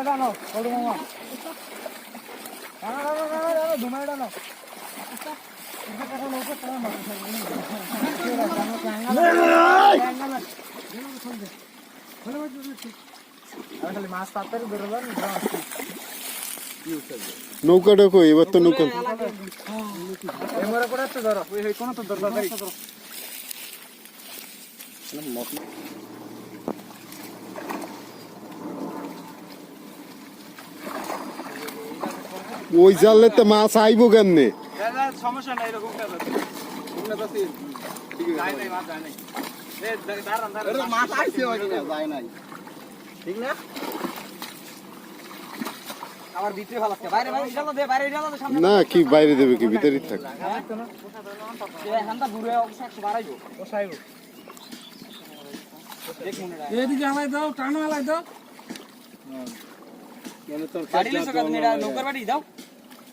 জানো বড় মামা। জানো জানো ধুমাই জানো খালি মাছ নৌকাটা কই এবার তো নৌকা। ধরো। ওই তো ওই জালে তো মাছ আইবো কেমনে? সমস্যা নাই এরকম ঠিক না আবার ভিতরে ভালো আছে বাইরে বাইরে চলো দে বাইরে চলো সামনে না কি বাইরে দেবে কি? ভিতরে থাক। ঘুরে অবশ্য বাড়াইবো এদিকে হালাই দাও। টানো হালাই দাও বাড়ি লিসো কাজ নৌকার বাড়ি দাও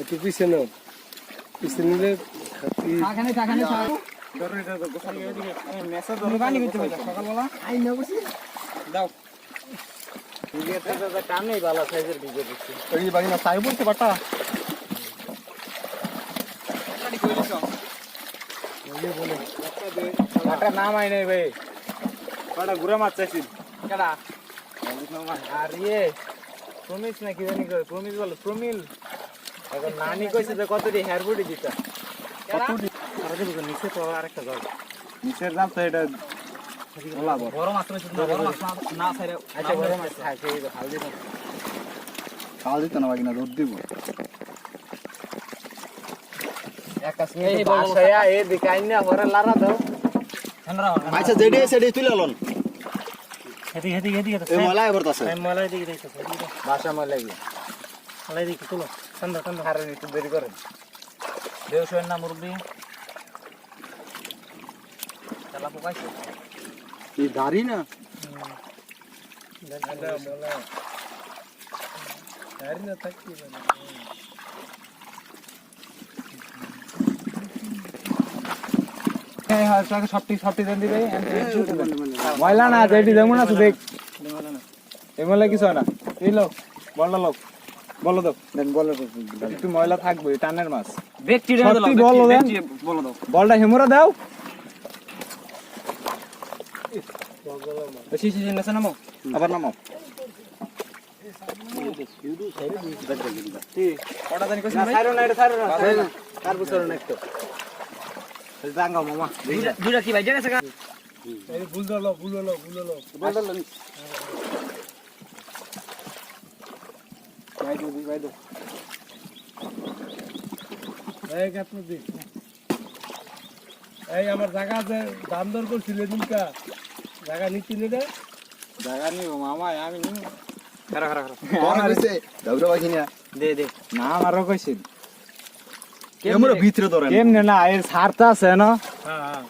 একটু পিছনে পিছনে নিলে খাখানে খাখানে ধরো এটা তো গোসাল এদিকে মেসা ধরো পানি করতে হবে সকালবেলা। আই না বসি। দাও। টান নেই ভালো সাইজের ভিজে দিচ্ছি এই বাগিনা সাই বলতে বাটা। বাটা নাম আই নাই ভাই। গুড়া মাছ চাইছিল কেডা? আরে। প্রমিস না কি জানি কই প্রমিস বলো প্রমিল। এখন নানি কইছে যে কতটি হেয়ার বডি দিতা। কতটি? আরে দেখো নিচে তো আরেকটা জল নিচের জাল তো এটা বড়। মাছ রয়েছে বড় মাছ না ছাইরে আচ্ছা বড় মাছ খাই সেই হালদি কাল দিত না দুধ দিব। দিকাই না দাও। ঠান্ডা আচ্ছা যেডি সেডি তুলে লন। হেদি হেদি হেদি এই মলা এবার তাছে মলাই দিকে দিতে বাসা মলাই গিয়ে। মলাই দিকে তুলো ঠান্ডা ঠান্ডা হারে একটু দেরি করেন। দেড়শো না মুরব্বি। চালা পোকাইছে এই দাড়ি না? সবটি সবটি দেন দিবে ময়লা না যেটি যেমন আছে দেখ এমন কিছু না। এই লোক বলল লোক বলো দাও দেন বলো একটু ময়লা থাকবে টানের মাছ। সত্যি বলো দেন। বলটা হেমুরা দাও। বেশি বেশি নেছে নামো। আবার নামো। কটা জানি কইছেন ভাই? সাইরো না এটা সাইরো না। কার বুঝছ না একটু। এই ভুল দলো ভুল হলো ভুল হলো ভাই দো ভাই দো এই কাপ দি এই আমার জায়গা আছে দাম দর করছিল জায়গা নিচ্ছি রে জায়গা নিব মামা আমি নিব খারা খারা খারা কোন হইছে দাউরা বাকিনা দে দে না আমারও কইছিল আমরা ভিতরে ধরেন। কেমনে না এর সারটা আছে না? হ্যাঁ হ্যাঁ।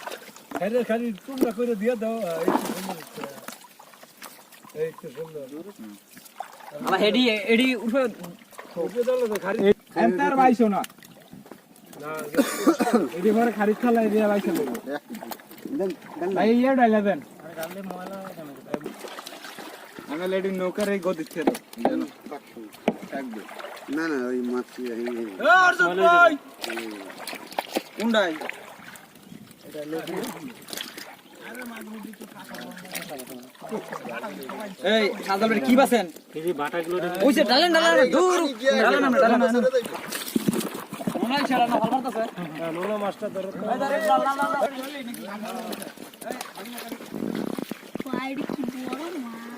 খালি খালি টুকরা করে দিয়ে দাও এই তো সুন্দর এই তো সুন্দর। আমার হেডি এডি উঠে। উপরে দাও তো খালি এন্টার বাইছো না? না এডি ঘরে খারিজ খালা এডি বাইছো ভাই ইয়ে ডাইলা দেন আমি লেডি নৌকার এই গদি ছিল না না ওই মাছ কোনটাই এই। সাদাল কি বাসেন? ওইসে ডালেন ডালেন দূর। ডালেন আমরা ডালেন মনে হয় ছেড়া না ভালো মারতাছে নোনা মাছটা ধরো তো। এই ধরে ডাল ডাল ডাল বাইরে কি বড় মাছ?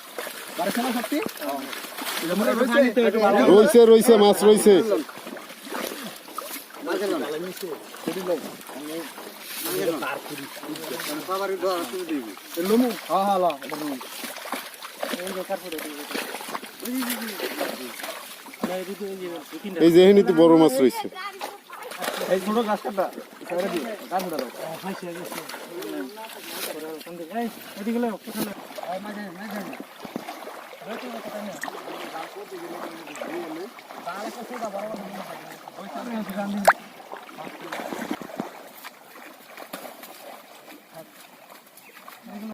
রইছে রইছে মাছ রইছে এই যে এখানে তো বড় মাছ রইছে এই ছোট গাছ কাটা গাছ এদিকে লো